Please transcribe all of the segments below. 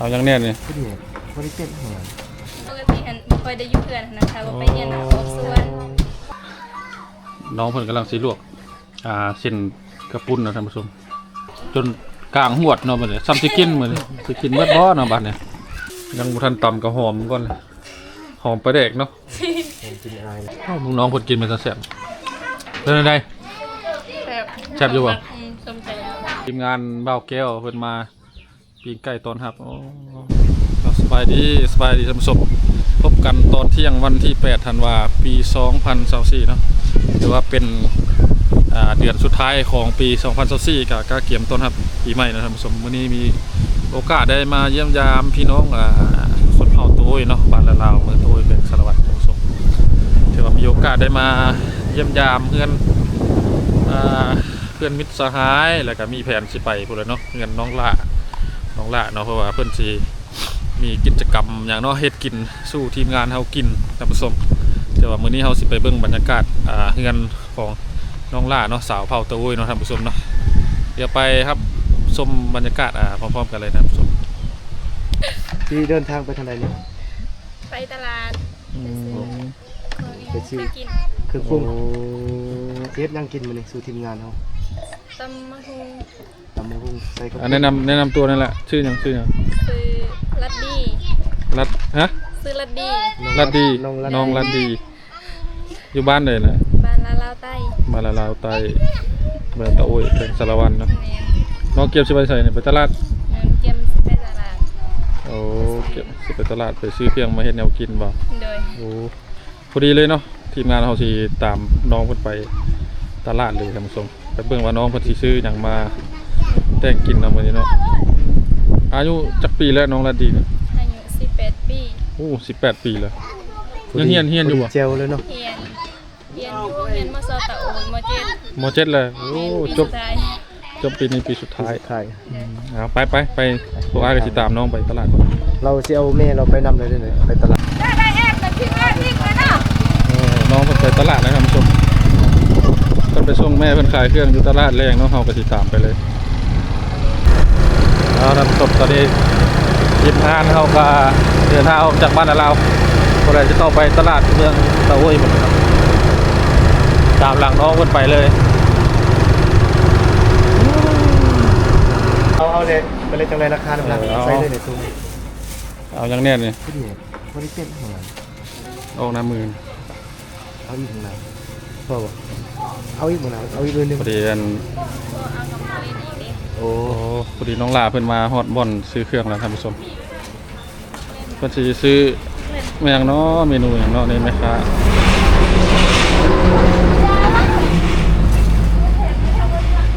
เอาอย่างแน่นี่ก็ดีบริเจ็ดหัวปกติหันบ่ค่อยได้อยู่เพื่อนหั้นนะคะว่าไปเรียนหาครบส่วนน้องเพิ่นกำลังสิลวก อ่าเส้นกระปุ้นเนาะท่านผู้ชม จนกลางหวดเนาะบัดนี้ซ้ำสิกินมื้อนี้สิกินเบิดบ่เนาะบัดนี้ยังบ่ทันตำก็หอมก่อนเลยหอมปลาแดกเนาะผมกินอะไรนะเอ้าลูกน้องเพิ่นกินมันซะแซ่บเป็นจังได แซ่บแซ่บอยู่บ่ อืมสมใจแล้ว ทีมงานเบ้าแก้วเพิ่นมา ปีงไก่ตอนรับโอ้สบายดีสบายดีท่านผู้ชมพบกันตอนเที่ยงวันที่8ธันวาปี 2024เนาะถือว่าเป็นเดือนสุดท้ายของปี 2024กับกาเกียมต้อนรับปีใหม่นะท่านผู้ชมวันนี้มีโอกาสได้มาเยี่ยมยามพี่น้องอ่าคนเผ่าต้ยเนาะบ้านละลาวเมืองโต้ยเป็นสารวัตรท่านผู้ชมถือว่ามีโอกาสได้มาเยี่ยมยามเพื่อนอเพื่อนมิตรสหายแล้วก็มีแผนสิไปพุ่นแหล้วเนาะเงินน้องล่า น้องล่าเนาะเพราะว่าเพื่อนสิมีกิจกรรมอย่างเนาะเฮ็ดกินสู้ทีมงานเฮากินท่านผู้ชมแต่ว่ามื้อนี้เฮาสิไปเบิ่งบรรยากาศอ่าเฮือนของน้องล่าเนาะสาวเผ่าตะโวยเนาะท่านผู้ชมเนาะเดี๋ยวไปครับชมบรรยากาศอ่าพร้อมๆกันเลยท่านผู้ชมที่เดินทางไปทางใดเนี่ยไปตลาดอืมไปซื้อไปกิน คือปรุงเชฟยังกินมาเนี่ยสู่ทีมงานเขา ตำมะฮุงตำมะฮุ่งใส่กระอ่าแนะนำแนะนำตัวนั่นแหละชื่อหยังชื่อหยังซื้อลัดดี้รัดฮะซื้อลัดดี้รัดดีน้องรัดน้องรัดดี อยู่บ้านเลยนะบ้านลาลาวใต้มาละลาวใต้เมืองตะโอยเป็นสารวันเนาะแม่นน้องเก็บสิไปใส่เนี่ยไปตลาดเงินเกมไปตลาดโอ้เก็บสิไปตลาดไปซื้อเครื่องมาเฮ็ดแนวกินบ่ โดยโอ้พอดีเลยเนาะทีมงานเราสิตามน้องเพิ่นไปตลาดเลยท่านผู้ชมไป เบิ่งว่าน้องเพิ่นสิซื้อหยังมาแต่งกินเนาะมื้อนี้เนาะอายุจักปีแล้วน้องระดีเนี่ยอายุ18 ปีโอ้18 ปีแล้วยังเฮียนเฮียนอยู่บ่เจลเลยเนาะเรียนเรียนอยู่โรงเรียนมสตะโอนมเจ็ดมเจ็ดเลยโอ้ปีจบสุดท้ายจบปีนี้ปีสุดท้ายถ่ายเอาไปไปไปพวกอ้ายก็สิตามน้องไปตลาดก่อนเราจะเอาแม่เราไปนำเลยได้เลยไปตลาดเออน้องเพิ่นไปตลาดแล้วท่านผู้ชมเพิ่น ไปส่งแม่เพิ่นขายเครื่องอยู่ตลาดแรงเนาะเฮาก็สิตามไปเลยเอาละจบตอนนี้ทีมงานเขาก็เดินทางออกจากบ้านเราคนใดจะเข้าไปตลาดเมืองตะโวยหมดครับตามหลังน้องคนไปเลยเอาเอาเลยไปเลยจังเลยราคาน้ำหนักเออเอาใส่เลยในซุ้มเอาอย่างแน่นี่ก็ดีบริเจ็ดหัวออกหน้ามือเอาอีกหนึ่งพอบ่ เอาอีกหนึ่งเอาอีกเบอร์หนึ่งพอดีอันก็เอากลับมาเรียนอีกเด้โอ้โอ้พอดีน้องลาเพิ่นมาฮอดบ่อนซื้อเครื่องแล้วท่านผู้ชมเพิ่นสิซื้อแม่งเนาะเมนูอย่างเนาะนี่ไหมคะ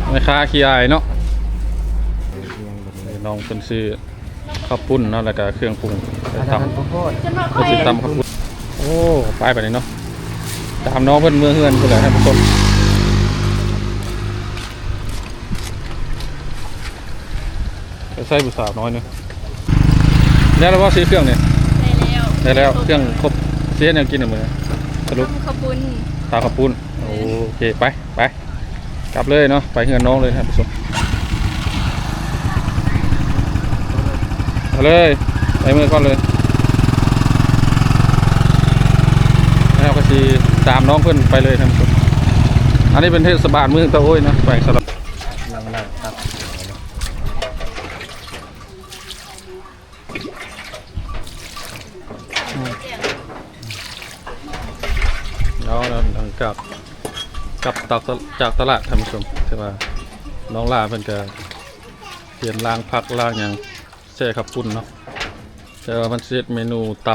แม่ค้าขี้อายเนาะน้องเพิ่นซื้อข้าวปุ้นเนาะแล้วก็เครื่องปรุงไปอาตำหารข้าวโพดเพิ่นสิตำข้าวปุ้นโอ้ ไปไปนี่เนาะตามน้องเพิ่นเมืองเฮือนพุ่นแหละท่านผู้ชม ไปใส่บุษาวน้อยเนาะได้แล้วว่าซื้อเครื่องเนี่ยได้แล้วได้แล้วเครื่องครบเสียยังกินอยู่มื้อสรุปขอบคุณตาข้าวปุ้นโอเคไปไปกลับเลยเนาะไปเฮือนน้องเลยท่านผู้ชมเอาเลยไปมือก่อนเลยแล้วก็สีตามน้องเพื่อนไปเลยท่านผู้ชมอันนี้เป็นเทศบาลเมืองตะโอ้ยนะแขวงสลับ นั่งนั่งครับ แล้วหลังจากกลับตักจากตลาดท่านผู้ชมใช่ไหมน้องล่าเพิ่นก็เปลี่ยนล้างพักล้างอย่างแช่ขับปุ่นเนาะแต่ว่ามันเซตเมนูต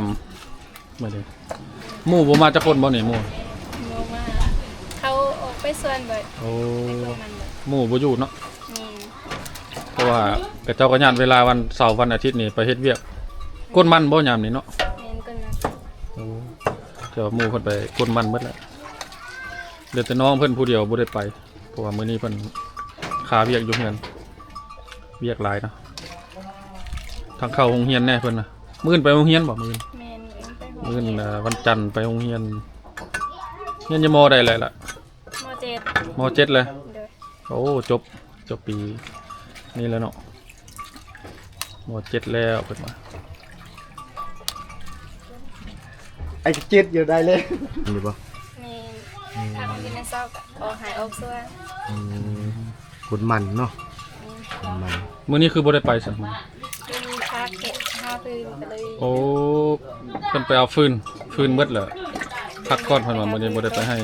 ำไม่ได้หมูบ่มาจากคนบ่นี่หมูโมมาเขาออกไปส่วนเบิดโอ้ไปส่วนมันเบิดหมูบ่อยู่เนาะนี่เพราะว่าแต่เจ้าก็ญาตเวลาวันเสาร์วันอาทิตย์นี่ไปเฮ็ดเวียกก้นมันบ่ยามนี่เนาะเน้นกันนะ เจ้าหมู่เพิ่นไปก้นมันเบิดแล้วเดี๋ยวแต่น้องเพิ่นผู้เดียวบ่ได้ไปเพราะว่ามื้อนี้เพิ่นขาเวียกอยู่เฮือนเวียกหลายเนาะทางเข้าโรงเรียนแน่เพิ่นน่ะมื้ออนไปโรงเรียนบ่มื้ออนแมนไปหัวมื้ออนน่ะวันจันทร์ไปโรงเรียนเรียนจะมได้เลยล่ะมเจ็ดมเจ็ดเลย เด้อโอ้จบจบปี นี้แล้วเนาะมเจ็ดแล้วเพิ่นมา ไอ้จิตอยู่ได้เลยนี่บ่มีทำกินในเศร้ากับออกหายออกส่วนคนมันเนาะคนมันมื้อนี้คือบ่ได้ไปซะมีพักเก็บห้าพื้นไปเลยโอ้เพิ่นไปเอาฟืนฟืนเบิดแล้วพักก่อนเพิ่นว่ามื้อนี้บ่ได้ไปให้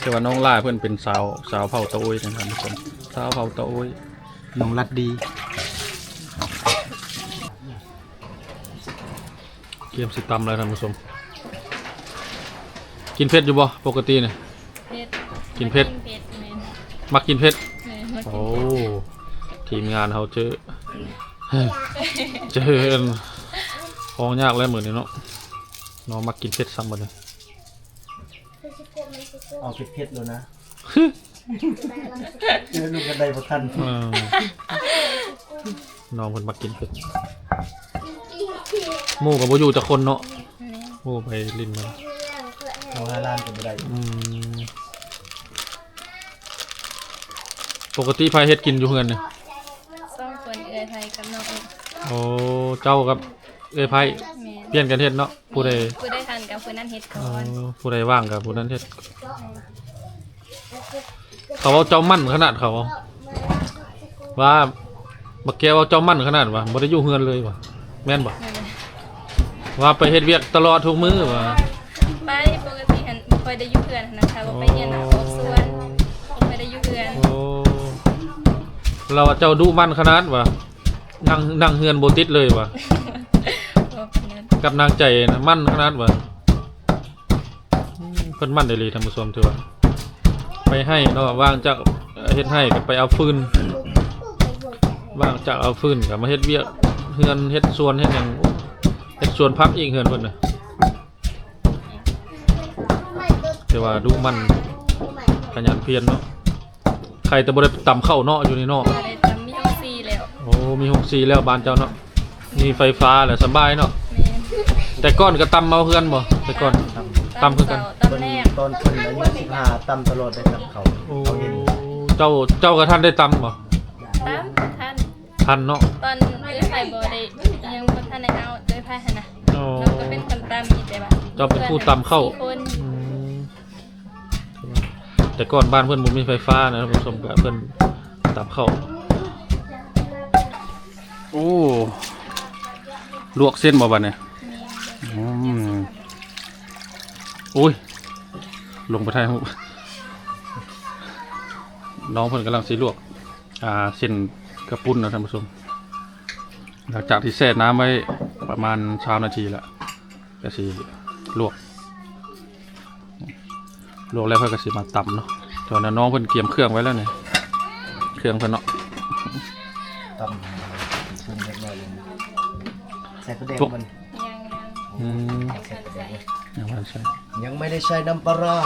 แต่ว่าน้องล่าเพิ่นเป็นสาวสาวเผ่าตะโอยนะครับทุกคนสาวเผ่าตะโอยน้องรัดดี เกมสิตำแล้วท่านผู้ชม กินเผ็ดอยู่บ่ปกติเนี่ย เผ็ดกินเผ็ดกินเผ็ดแม่นมักกินเผ็ด แม่นมากินโอ้ เผ็ดทีมงานเขาเจอ เจอกันของยากแล้วเหมือนนี้เนาะน้องมักกินเผ็ดซ้ำหมดเลย เอาเผ็ดๆแล้วนะเจอลูกกันได้บ่ทันเออน้องคนมักกินเผ็ด หมู่กับโบอยู่จะคนเนาะแม่นหมู่ไปลินมาเอาห้าล้านก็บ่ได้อืมปกติพายเฮ็ดกินอยู่เฮือนเนี่ยสองคนเอื้อยไทยกับน้องเอ็มโอ้เจ้ากับเอ้ยไพ่แม่นเปลี่ยนกันเฮ็ดเนาะผู้ใดผู้ได้ทันกับผู้นั้นเฮ็ดเอ่ก่อนอผู้ใดว่างกับผู้นั้นเฮ็ดเขาเอาเจ้ามั่นขนาดเขา ว่าบักแกว่าเจ้ามั่นขนาดว่าบ่ได้อยู่เฮือนเลยว่ะแม่นบ่แม่น ว่าไปเฮ็ดเวียกตลอดทุกมื้อว่ะไปปกติหันบ่ค่อยได้อยู่เพื่อนหั้นนะคะว่าไปเรียนน่ะออกสวนบ่ค่อยได้อยู่เพื่อน โอ้เราว่าเจ้าดุมั่นขนาดว่ะนั่งนั่งเฮือนบ่ติดเลยว่ะบ่เป็นนั้นกับนางใจนะมั่นขนาดว่ะอืมเพิ่นมั่นได้เลยท่านผู้ชมถือว่าไปให้เนาะว่างจากเฮ็ดให้ก็ไปเอาฟืน ว่างจากเอาฟืนก็มาเฮ็ดเวียกเฮือนเฮ็ดสวนเฮ็ดหยังโอ้ เฮ็ดสวนพักอีกเฮือนเพิ่นน่ะแต่ว่าดูมันขยันเพียรเนาะใครแต่บ่ได้ตำเข้าวเนาะอยู่นี่เนาะอะไรทำมีห้องซีแล้วโอ้มี64แล้วบ้านเจ้าเนาะมีไฟฟ้าแล้วสบายเนาะแม่นแต่ก่อนก็ตำเอาเฮือนบ่แต่ก่อนตำคือกัน ตำแรกตอนเพิ่นอายุ15ตำตลอดได้กับเขาโอ้เขาเห็นเจ้าเจ้ากับท่านได้ตำบ่ตามท่านทันเนาะตอนเอ้ยไผ่บ่ได้ยังบ่ทันได้เอา เอ้ยไผ่หั่นน่ะโอ้เราก็เป็นคนตามอีกแต่ว่าเจ้าเป็นผู้ตำเข้า สี่คนอืมแต่ก่อนบ้านเพื่อนบ่มีไฟฟ้านะท่านผู้ชมกับเพื่อนตำเข้าโอ้ลวกเส้นบ่บัดเนี่ยอืมอุ้ย ลงไปท้ายหูปน้องเพิ่นกำลังสิลวก อ่าเส้นกระปุ้นนะท่านผู้ชม หลังจากที่แช่น้ำไว้ ประมาณเช้านาทีแล้วก็สิลวก ลวกแล้วเพื่อก็สิมาตำเนาะตอนนั้นน้องเพิ่นเตรียมเครื่องไว้แล้วเนี่ยเครื่องเพิ่นเนาะตำปรุงเล็กน้อยลงใส่กระเด็นมันยังยังอืมไม่ทันใส่อย่างนั้นใช่ยังไม่ได้ใช้น้ำปลาร้า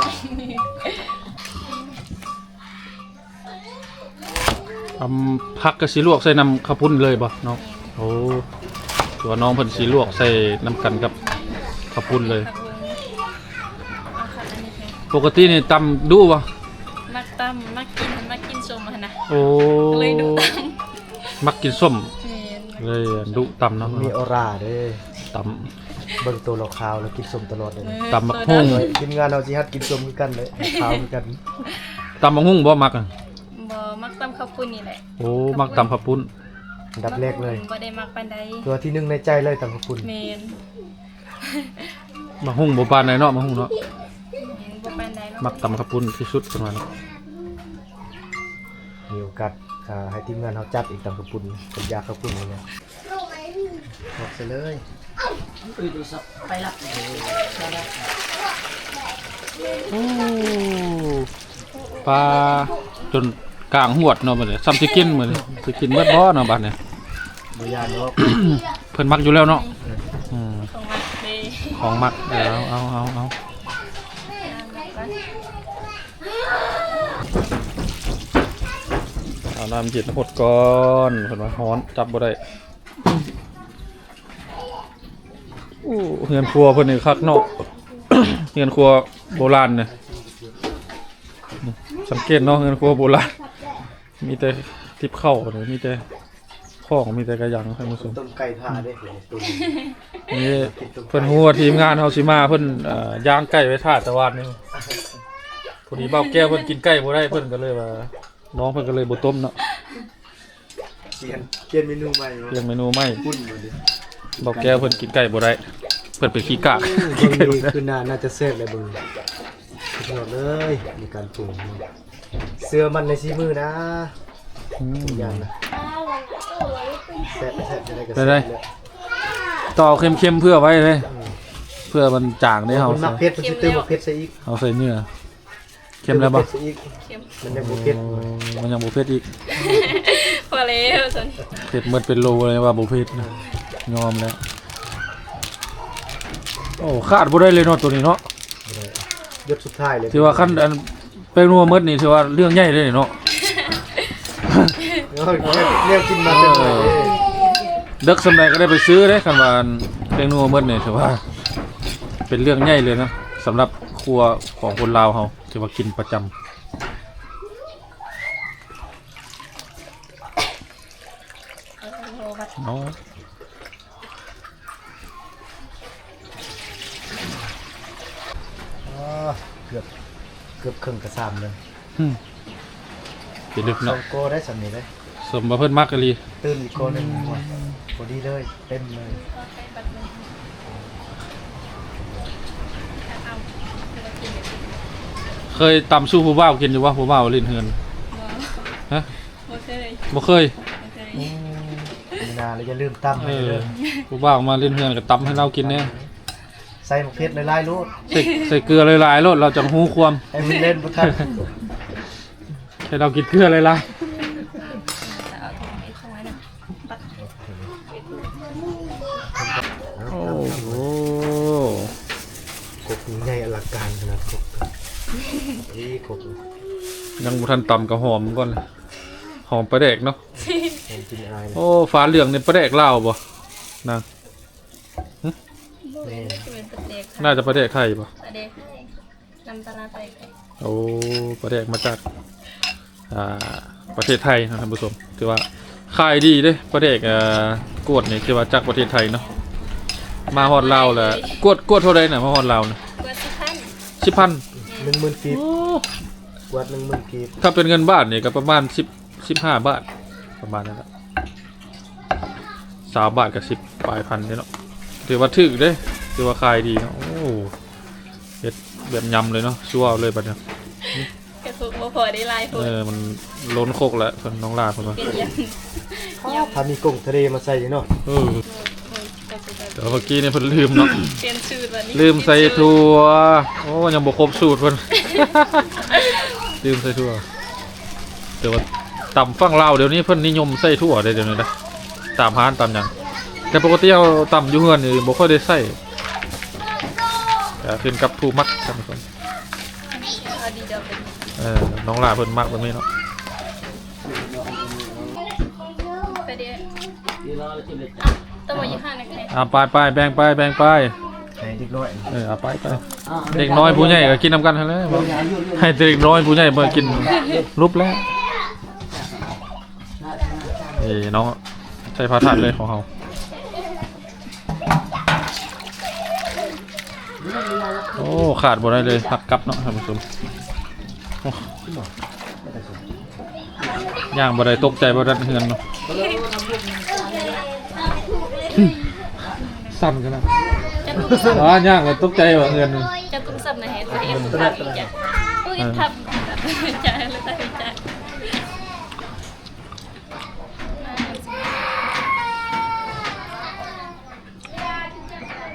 ทำพักก็สิลวกใส่น้ำข้าวปุ้นเลยบ่น้องโอ้ ตัวน้องเพิ่นสิลวกใส่น้ำกันกับข้าวปุ้นเลยครับผมเอาค่ะอันนี้เถอะปกตินี่ตำดูบ่มักตำมักกินมักกินส้มหั่นน่ะโอ้ก็เลยดูตมักกินส้มำแม่นเลยดุตำเนาะมีออร่าเด้ตเบิ่งตัวเราขาวแล้วกินส้มตลอดเลยตำบักหุ่งโดยทีมงานเราสิฮัดกินส้มคือกันเลยขาวคือกันำตำบักหุ่งบ่มักอะบ่มักตำข้าวปุ้นนี่แหละโอ้มักตำข้าวปุ้น อันดับแรกเลย บ่ได้มักปานใดตัวที่หนึ่งในใจเลยตำขอบคุณแม่นบักหุ่งบ่ปานใดเนาะบักหุ่งเนาะแม่นบ่ปานใดเนาะมักตำข้าวปุ้นที่สุดประมาณนั้นมีโอกาสอ่าให้ทีมงานเขาจัดอีกตำขอบคุณเป็นยาขอบคุณอะไรเงี้ยบอกไปเลยโอ้ปลาจน กลางหวดเนาะบัดนี้ซ้ำสิกินมื้อนี้สิกินเบิดบ่เนาะบัดนี้บยานเนาะเพิ่นมักอยู่แล้วเนาะอืมของมักเด้ของมักเอาเอาเอาเอาเอาน้ำเย็นหดก่อนเพิ่นว่าฮ้อนจับบ่ได้โอ้เฮือนครัวเพิ่นนี่คักเนาะเฮือนครัวโบราณเนี่ยสังเกตเนาะเฮือนครัวโบราณ มีแต่ทิพเข้าเนี่ยมีแต่ขของมีแต่กระยังท่านผู้ชมต้มไก่ผ่าเด้ตุนนี่เพิ่นฮู้ว่าทีมงานเฮาสิมาเพิ่นเอ่อย่างไก่ไว้ทาดแตะวันนี่พอดีเบ้าแก้วเพิ่นกินไก่บ่ได้เพิ่นก็เลยว่าน้องเพิ่นก็เลยบ่ต้มเนาะเปลี่ยนเปลี่ยนเมนูใหม่เรียงเมนูใหม่ปุ้นมาดิเบ้าแก้วเพิ่นกินไก่บ่ได้เพิ่นไปขี้กากเบิ่งดีคือน่าน่าจะแซ่บเลยเบิ่งสุดยอดเลยมีการปรุง เสื้อมันในซีมือนะอืมอย่างนะแซ่บแซ่บจะได้ก็ได้แซ่ได้บเลยต่อเค็มๆเพื่อไว้เลย เพื่อมันจางได้เฮาคนมักเผ็ดมันสิเติมบ่เผ็ดใส่อีกเอาใส่เนื้อเค็มแล้วบ่เผ็ดใส่อีกเค็ม มันยังบ่เผ็ดโอ้มันยังบ่เผ็ดอีกพอแล้วตอนนี้เผ็ดหมดเป็นโลเลยว่าบ่เผ็ดนะยอมแล้วโอ้ขาดบ่ได้เลยเนาะตัวนี้เนาะยศสุดท้ายเลยถือว่าขั้นอัน แป้งนัวหมดนี่ถือว่าเรื่องใหญ่เลยเนาะเอาแนวกินมาเต็มเลยเด็กสำใดก็ได้ไปซื้อได้คันว่าอันแป้งนัวหมดนี่ถือว่า เป็นเรื่องใหญ่เลยนะสำหรับครัวของคนลาวเฮาถือว่ากินประจำเอาโลบัดเนาะอ๋อเกือบ เกือบครึ่งกระซามเลยอืมเป็นลึกสอเนาะงโกได้สำนี้เลยสมบ่เพิ่นมักกะลีตื่นอีกโกหนึงพอดีเลยเต็มเลยเอาไปบัดหนึงเอาเอาไปกินเดี๋ยวกินเคยตำสู้ผู้บ่าวกินอยู่ว่าผู้บ่าวลิ้นเฮือนบ่ฮะบ่เคยบ่เคยบ่เคยมีนาเลยอย่าลืมตั้มเอให้อเลยผู้บ่าวมาลิ้นเฮือนก็ตำให้เรากินแน่ ใส่หมกเพชรหลายๆลูกใส่ใส่เกลือหลายๆโลดเราจังฮู้ความให้มันเล่นบ่ทันให้เรากินเกลือหลายเอาถุงไอ้ถุงไว้น่ะปัดๆโอ้โหกบนี่ใหญ่อลังการขนาดกบนี่กบยังบ่ทันตำกับหอมก่อนเลยหอมปลาแดกเนาะผมกินอายเลยโอ้ฟ้าเหลืองนี่ปลาแดกลาวบ่นางบ่เป็นจะเป็นประเด็กน่าจะปลาแดกไทยบ่ประเด็กนำตลาดไปไกลโอ้ปลาแดกมาจากอ่าประเทศไทยนะท่านผู้ชมถือว่าขายดีเด้ปลาแดกอ่ากวดนี่คือว่าจากประเทศไทยเนาะมาฮอดลาวแล้วกวดกวดเท่าใดน่ะมาฮอดลาวน่ะกว่าสิพันสิบพันหนึ่งหมื่นกีบกวาดหนึ่งหมื่นกีบถ้าเป็นเงินบาทนี่ก็ประมาณสิบสิบห้าบาทประมาณนั้นแหละสามบาทกับสิบปลายพันเนี่ยเนาะถือว่าถึกเด้ ถือว่าขายดีเนาะโอ้เฮ็ดแบบยำเลยเนาะชัวร์เลยบัดเนี้ยกระทุกบ่พอได้หลายคเอนอมันล้นโคกแล้วเพิ่นน้องลาเพิ่นว่าเป็นยังยำถ้ามีกุ้งทะเลมาใส่เนาะเออโอ้ยกระทุกกระแต่ทุกว่าเมื่อกี้เนี่ยเพิ่นลืมเนาะเปลี่ยนชื่อวันนี้ลืมใส่ถั่วโอ้ยังบ่ครบสูตรเพิ่นลืมใส่ถั่วแต่ว่าตำฝั่งลาวเดี๋ยวนี้เพิ่นนิยมใส่ถั่วได้เดี๋ยวนี้นะตามร้านตามหยังแต่ปกติเอาตำอยู่เฮือนนี่บ่ค่อยได้ใส่แต่ ขึ้นกับผู้มักท่านผู้ชมเอาดีเดียวเป็นเออน้องลาเพิ่นมักแบบนี้เนาะไปเดี๋ยวต้องมายี่ห้านะแค่อ่าไปไปแบ่งไปแบ่งไปให้เด็กน้อยเออเอาไปไปเด็กน้อยผู้ใหญ่ก็กินนำกันหั่นแหล้วให้เด็กน้อยผู้ใหญ่มากินรูปแล้วนี่น้องใส่ผ้าถัดเลยของเรา โอ้ขาดบ่ได้เลยผักกับเนาะท่านผู้ชมโอ้ย่างบ่ได้ตกใจบ่ได้เฮือนเนาะสั่นกันนะจะตุ้มสับอ๋อย่างเลยตกใจว่าเฮือนนี่จะตุ้มสับนะเฮ็ดเอ็มทับอีกจ้ะอุ้ยทับจ้ะเลยตัดจ้ะ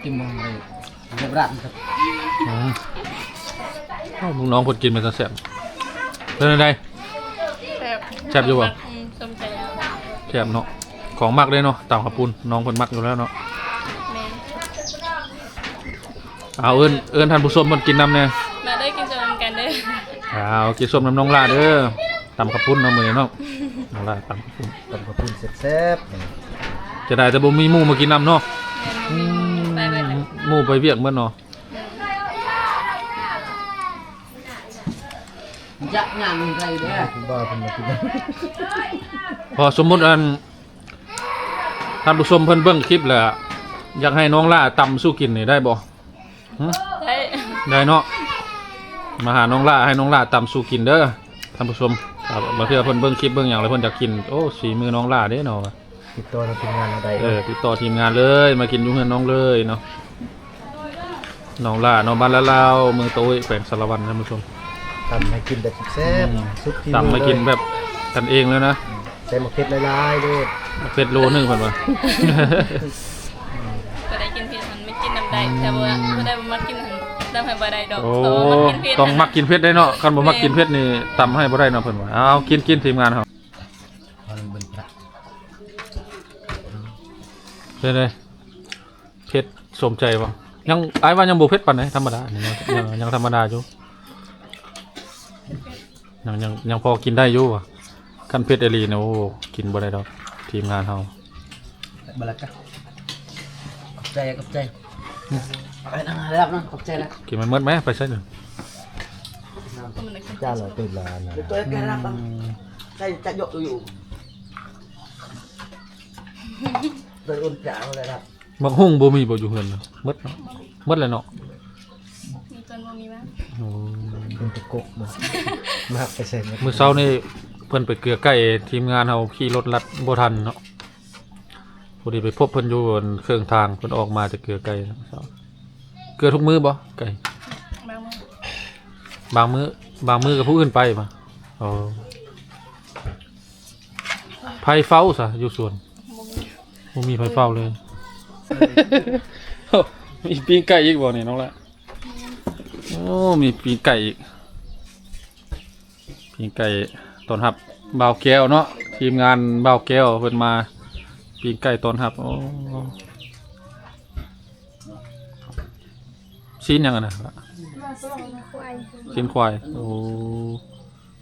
กินมันเลย เรียบร้อยครับอืมเอ้าน้องๆเพนกินมันจะแซ่บเป็นไงแซ่บแซ่บอยู่บ่อืมสมใจแล้วแซ่บเนาะของมักเลยเนาะตามขับปุ้นน้องคนมักอยู่แล้วเนาะแม่เอาเอิ้นเอิ้นท่านผู้ชมมันกินน้ำเนี่ย มาได้กินจนกันเด้อเอากินส้มน้ำน้องลาเด้อตามขับปุ้นเนาะมื้อนี้เนาะน้องลาตามขับปุ้นตำกระปุนแซ่บจะได้แต่บ่มีหมู่มากินน้ำเนาะไปไปเลย หมู่ไปเวียกเมื่อเนาะจะงานอะไรเด้อๆคุณบ้าคุณมากินพอสมมุติอันท่านผู้ชมเพิ่นเบิ่งคลิปแล้วอยากให้น้องล่าตำสู้กินนี่ได้บ่หึได้ได้เนาะมาหาน้องล่าให้น้องล่าตำสู้กินเด้อท่านผู้ชมครับมาเพื่อเพิ่นเบิ่งคลิปเบิ่งหยังแล้วเพิ่นอยากกินโอ้สีมือน้องล่าเด้เนาะติดต่อทางทีมงานอะไรเออติดต่อทีมงานเลยมากินอยุ่งเงินน้องเลยเนาะ น้องล่าน้องบ้านละลาวมือโต้ยแขวงสารวันท่านผู้ชมทำให้กินแบบแซ่บอืมซุปที่ตำมากินแบบกันเองแล้วนะใส่หมกเผ็ดหลายๆด้วยเป็ดโลนึงเพิ่นว่าบ่ได้กินเผ็ดหันไม่กินน้ำได้แต่ว่าบ่ได้บ่มากินหันน้ำให้บ่ได้ดอกโอ้เพราะว่ามันกินเผ็ดต้องมักหันกินเผ็ดได้เนาะคันบ่มักกินเผ็ดนี่ตำให้บ่ได้เนาะเพิ่นว่าเอากินกินทีมงานเฮาเอาลงบนพระเป็นไดเผ็ดสมใจบ่ ยังอายว่ายังบ่เผ็ดปานใดธรรมดานี่ยังยังยังธรรมดาอยู่ยังยังยังพอกินได้อยู่ว่ะคันเผ็ดอีหลีเนี่ยโอ้กินบ่ได้ดอกทีมงานเฮาบลักกะขอบใจขอบใจไปนั่งรับนะขอบใจนะกินมันหมดไหมไปใช่หนึ่งมันน่ะกินจ้าเหรอตื่นแล้วนะ tôi cái rap bằng đây chạy dội tụi dụ tôi ôn trả vào đây rap บั กหุ่งบ่มีบ่อยู่เฮือนเนาะหมดเนาะหมดเลยเนาะมีจนบ่มีมั้งโอ้เป็นตะกกบ่มากไปใส่หมดมื้อเช้านี่เพิ่นไปเกลือไก่ทีมงานเฮาขี่รถลัดบ่ทันเนาะพอดีไปพบเพิ่นอยู่บนเครื่องทางเพิ่นออกมาจะเกลือไก่เนาะเช้าเกลือทุกมื้อบ่ไก่บางมื้อบางมื้อบางมื้อกับผู้อื่นไปมาอ๋อไผเฝ้าซะอยู่สวนบ่มีบ่มีไผเฝ้าเลย มีปีนไก่อีกบ่นี่น้องละโอ้มีปีนไก่อีกปีนไก่ตอนรับบ่าวแก้วเนาะทีมงานบ่าวแก้วเพิ่นมาปีนไก่ตอนรับโอ้ชิ้นหยังอะนะควายชิ้นควายโอ้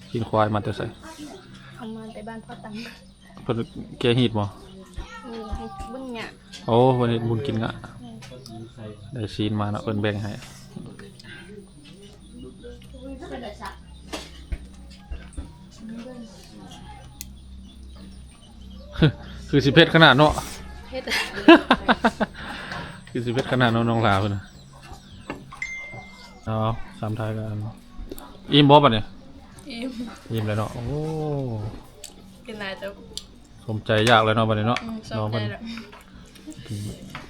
ชิ้นควายมาแต่ไสเอามาแต่บ้านพ่อตังเพิ่นแกฮีดบ่ มีให้เบิ่งหยะโอ้เพิ่นเฮ็ดบุญกินงะได้ชิ้นมาเนาะเพิ่นแบ่งให้คือสิเพชรขนาดเนาะเฮ็ดคือสิเพชรขนาดเนาะน้องลาเพิ่นน่ะเอาสามทายกันอิ่มบ่บัดเนี่ยอิ่มอิ่มแล้วเนาะโอ้กินหลายแต่ สมใจยากเลยเนาะบัดนี้เนาะอืมชน้ออบงใจเพิ่นแล้ว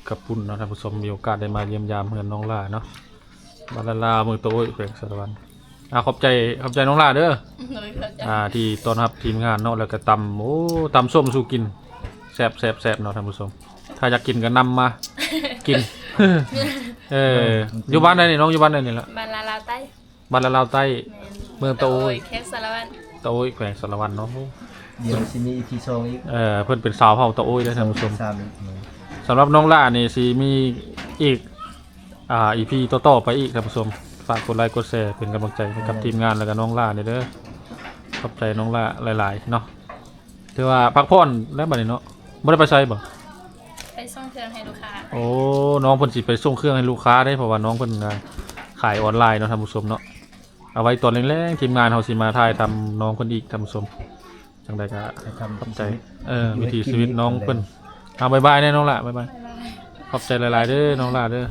กับปุ่นเนาะท่านผู้ชมมีโอกาสได้มาเยี่ยมยามเฮือนน้องลาเนาะบาลาลามือโตยแขวงสารวันอ่าขอบใจขอบใจน้องลาเด้อเลยเข้าใจอ่าที่ต้อนรับทีมงานเนาะแล้วก็ตำโอ้ตำส้มสู่กินแซ่บแซ่บแซ่บเนาะท่านผู้ชมถ้าอยากกินก็นำมากินเอออยู่บ้านไหนนี่น้องอยู่บ้านไหนนี่ละบ้านลาลาวใต้บ้านละลาวใต้แม่นเมืองโตยแค่สารวัตรโตยแขวงสารวันเนาะ เดี๋ยวสิมีอีพีสองอีกเออเพิ่นเป็นสาวเผ่าโตยเด้อท่านผู้ชมสามอีกหนึ่งสำหรับน้องล่านี่สิมีอีกอ่าอีพีต่อๆไปอีกท่านผู้ชมฝากกดไลค์กดแชร์เป็นกำลังใจให้กับทีมงานแล้วก็น้องล่าเนี่ยเด้อขอบใจน้องล่าหลายๆเนาะถือว่าพักผ่อนแล้วบัดนี้เนาะบ่ได้ไปใช้บ่ไปส่งเครื่องให้ลูกค้าโอ้น้องเพิ่นสิไปส่งเครื่องให้ลูกค้าได้เพราะว่าน้องเพิ่นก็ขายออนไลน์เนาะท่านผู้ชมเนาะเอาไว้ตอนแรกๆทีมงานเฮาสิมาถ่ายทำน้องเพิ่นอีกท่านผู้ชม จังไดก็ไปทำขอบใจเออวิถีชีวิตน้องเพิ่นเอาบ๊ายบายแน่น้องล่ะบ๊ายบายบ๊ายบายขอบใจหลายๆเด้อน้องลาเด้อ